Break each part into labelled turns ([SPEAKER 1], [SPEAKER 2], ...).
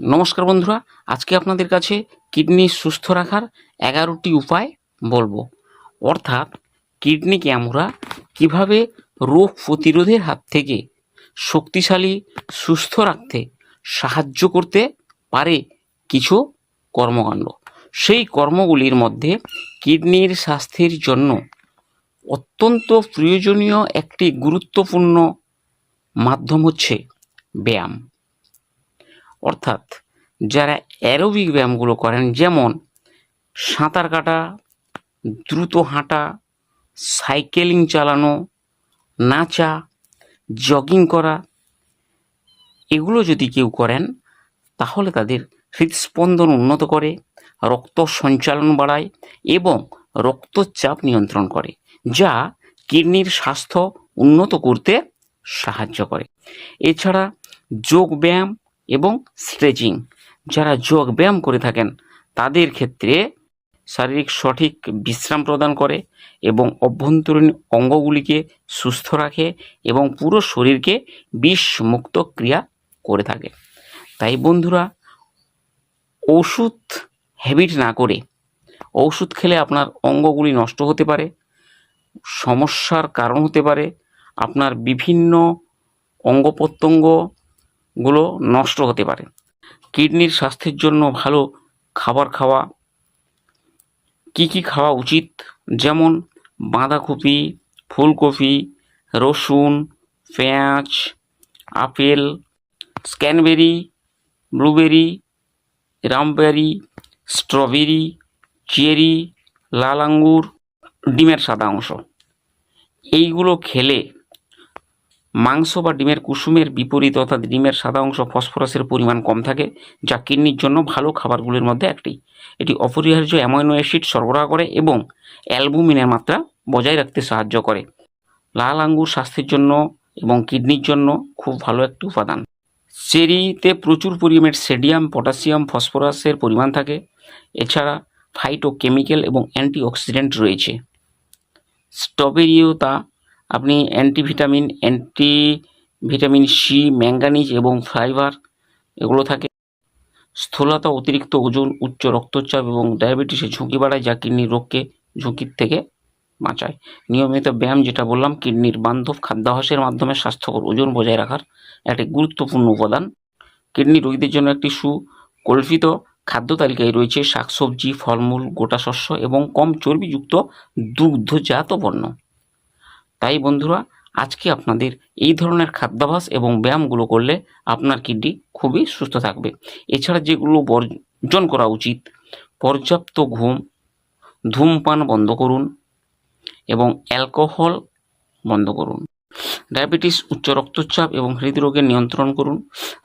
[SPEAKER 1] নমস্কার বন্ধুরা, আজকে আপনাদের কাছে কিডনি সুস্থ রাখার এগারোটি উপায় বলব। অর্থাৎ কিডনিকে আমরা কীভাবে রোগ প্রতিরোধের হাত থেকে শক্তিশালী, সুস্থ রাখতে সাহায্য করতে পারে কিছু কর্মকাণ্ড। সেই কর্মগুলির মধ্যে কিডনির স্বাস্থ্যের জন্য অত্যন্ত প্রয়োজনীয় একটি গুরুত্বপূর্ণ মাধ্যম হচ্ছে ব্যায়াম। অর্থাৎ যারা অ্যারোবিক ব্যায়ামগুলো করেন, যেমন সাঁতার কাটা, দ্রুত হাঁটা, সাইকেলিং চালানো, নাচা, জগিং করা, এগুলো যদি কেউ করেন, তাহলে তাদের হৃদস্পন্দন উন্নত করে, রক্ত সঞ্চালন বাড়ায় এবং রক্তচাপ নিয়ন্ত্রণ করে, যা কিডনির স্বাস্থ্য উন্নত করতে সাহায্য করে। এছাড়া যোগ ব্যায়াম এবং স্ট্রেচিং যারা যোগ ব্যায়াম করে থাকেন, তাদের ক্ষেত্রে শারীরিক সঠিক বিশ্রাম প্রদান করে এবং অভ্যন্তরীণ অঙ্গগুলিকে সুস্থ রাখে এবং পুরো শরীরকে বিষমুক্ত ক্রিয়া করে থাকে। তাই বন্ধুরা, ওষুধ হ্যাবিট না করে ওষুধ খেলে আপনার অঙ্গগুলি নষ্ট হতে পারে, সমস্যার কারণ হতে পারে, আপনার বিভিন্ন অঙ্গ প্রত্যঙ্গগুলো নষ্ট হতে পারে। কিডনির স্বাস্থ্যের জন্য ভালো খাবার খাওয়া, কি কি খাওয়া উচিত? যেমন বাঁধাকপি, ফুলকপি, রসুন, পেঁয়াজ, apple, cranberry, blueberry, raspberry, strawberry, cherry, লাল আঙ্গুর, ডিমের সাদা অংশ। এইগুলো খেলে মাংস বা ডিমের কুসুমের বিপরীত অর্থাৎ ডিমের সাদা অংশ ফসফরাসের পরিমাণ কম থাকে, যা কিডনির জন্য ভালো খাবারগুলির মধ্যে একটি। এটি অপরিহার্য অ্যামাইনো অ্যাসিড সরবরাহ করে এবং অ্যালবুমিনের মাত্রা বজায় রাখতে সাহায্য করে। লাল আঙ্গুর স্বাস্থ্যের জন্য এবং কিডনির জন্য খুব ভালো একটি উপাদান। চেরিতে প্রচুর পরিমাণের সোডিয়াম, পটাশিয়াম, ফসফরাসের পরিমাণ থাকে। এছাড়া ফাইটোকেমিক্যাল এবং অ্যান্টিঅক্সিডেন্ট রয়েছে। স্ট্রবেরিও তা আপনি anti vitamin anti vitamin C, manganese এবং ফাইবার এগুলো থাকে। স্থূলতা, অতিরিক্ত ওজন, উচ্চ রক্তচাপ এবং ডায়াবেটিসের ঝুঁকি বাড়ায়, যা কিডনির রোগকে ঝুঁকির থেকে বাঁচায়। নিয়মিত ব্যায়াম, যেটা বললাম, কিডনির বান্ধব খাদ্যাভ্যাসের মাধ্যমে স্বাস্থ্যকর ওজন বজায় রাখার একটি গুরুত্বপূর্ণ উপাদান। কিডনি রোগীদের জন্য একটি সুকল্পিত খাদ্য তালিকায় রয়েছে শাকসবজি, ফলমূল, গোটা শস্য এবং কম চর্বিযুক্ত দুগ্ধজাত পণ্য। তাই বন্ধুরা, আজকে আপনাদের এই ধরনের খাদ্যাভ্যাস এবং ব্যায়ামগুলো করলে আপনার কিডনি খুবই সুস্থ থাকবে। এছাড়া যেগুলো বর্জন করা উচিত, পর্যাপ্ত ঘুম, ধূমপান বন্ধ করুন এবং অ্যালকোহল বন্ধ করুন। ডায়াবেটিস, উচ্চ রক্তচাপ এবং হৃদরোগের নিয়ন্ত্রণ করুন।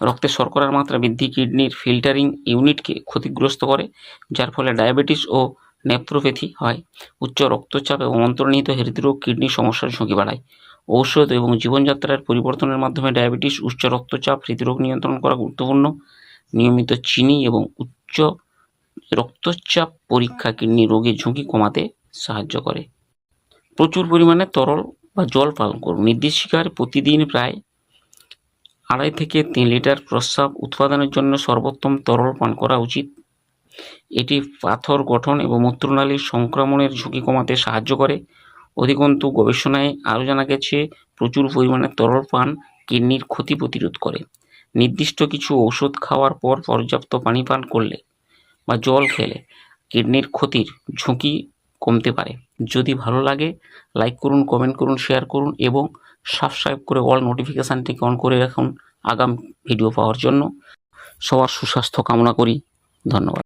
[SPEAKER 1] রক্তে শর্করার মাত্রা বৃদ্ধি, কিডনির ফিল্টারিং ইউনিটকে ক্ষতিগ্রস্ত করে, যার ফলে ডায়াবেটিস ও নেপ্রোপ্যাথি হয়। উচ্চ রক্তচাপ এবং অন্তর্নিহিত হৃদরোগ কিডনির সমস্যার ঝুঁকি বাড়ায়। ঔষধ এবং জীবনযাত্রার পরিবর্তনের মাধ্যমে ডায়াবেটিস, উচ্চ রক্তচাপ, হৃদরোগ নিয়ন্ত্রণ করা গুরুত্বপূর্ণ। নিয়মিত চিনি এবং উচ্চ রক্তচাপ পরীক্ষা কিডনি রোগের ঝুঁকি কমাতে সাহায্য করে। প্রচুর পরিমাণে তরল বা জল পান করুন। নির্দিষ্ট শিকার প্রতিদিন প্রায় আড়াই থেকে তিন লিটার প্রস্রাব উৎপাদনের জন্য সর্বোত্তম তরল পান করা উচিত। এটি পাথর গঠন এবং মূত্রনালীর সংক্রমণের ঝুঁকি কমাতে সাহায্য করে। অধিকন্তু, গবেষণায় আরও জানা গেছে, প্রচুর পরিমাণে তরল পান কিডনির ক্ষতি প্রতিরোধ করে। নির্দিষ্ট কিছু ওষুধ খাওয়ার পর পর্যাপ্ত পানি পান করলে বা জল খেলে কিডনির ক্ষতির ঝুঁকি কমতে পারে। যদি ভালো লাগে, লাইক করুন, কমেন্ট করুন, শেয়ার করুন এবং সাবস্ক্রাইব করে অল নোটিফিকেশানটিকে অন করে রাখুন আগাম ভিডিও পাওয়ার জন্য। সবার সুস্বাস্থ্য কামনা করি। ধন্যবাদ।